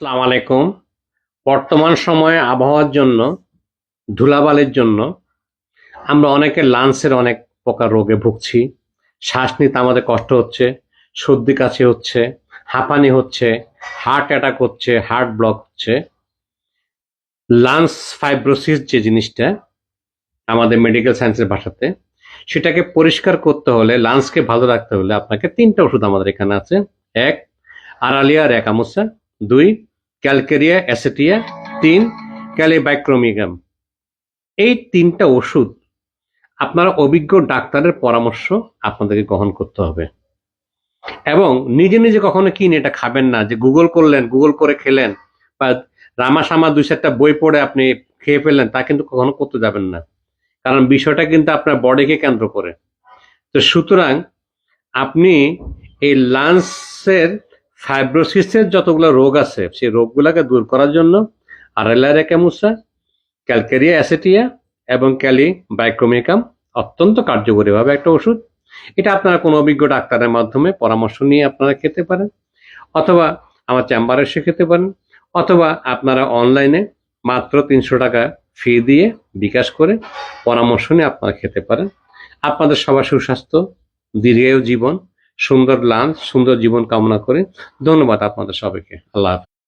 আসসালামু আলাইকুম। বর্তমান সময়ে আবহাওয়ার জন্য, ধুলাবালির জন্য আমরা অনেকে লাংসের অনেক প্রকার রোগে ভুগছি। শ্বাস নিতে আমাদের কষ্ট হচ্ছে, সর্দি কাশি হচ্ছে, হাঁপানি হচ্ছে হার্ট অ্যাটাক হচ্ছে হার্ট ব্লক হচ্ছে। লাংস ফাইব্রোসিস যে জিনিসটা আমাদের মেডিকেল সায়েন্সের ভাষাতে, সেটাকে পরিষ্কার করতে হলে লাংসকে ভালো রাখতে হলে আপনাকে তিনটা ওষুধ আমাদের এখানে আছে। এক আরালিয়া রেকামুসা দুই ক্যালকেরিয়া, অ্যাসেটিয়া, তিন ক্যালিবাইক্রোমিগাম এই তিনটা ওষুধ আপনারা অভিজ্ঞ ডাক্তারের পরামর্শ আপনাদেরকে গ্রহণ করতে হবে। এবং নিজে নিজে কখনো কিনে এটা খাবেন না, যে গুগল করলেন, গুগল করে খেলেন, বা রামাসামা দুই চারটা বই পড়ে আপনি খেয়ে ফেললেন, তা কিন্তু কখনো করতে যাবেন না। কারণ বিষয়টা কিন্তু আপনার বডিকে কেন্দ্র করে। তো সুতরাং আপনি এই লাংসের ফাইব্রোসিসের যতগুলো রোগ আছে, সেই রোগগুলোকে দূর করার জন্য আরেলারে ক্যামুসা ক্যালকেরিয়া অ্যাসেটিয়া এবং ক্যালি বাইক্রোমিকাম অত্যন্ত কার্যকরীভাবে একটা ওষুধ। এটা আপনারা কোনো অভিজ্ঞ ডাক্তারের মাধ্যমে পরামর্শ নিয়ে আপনারা খেতে পারেন, অথবা আমার চেম্বারে এসে খেতে পারেন, অথবা আপনারা অনলাইনে মাত্র তিনশো টাকা ফি দিয়ে বিকাশ করে পরামর্শ নিয়ে আপনারা খেতে পারেন। আপনাদের সবার সুস্বাস্থ্য, দীর্ঘায়ু জীবন সুন্দর লাঞ্চ সুন্দর জীবন কামনা করে ধন্যবাদ আপনাদের সবাইকে আল্লাহ।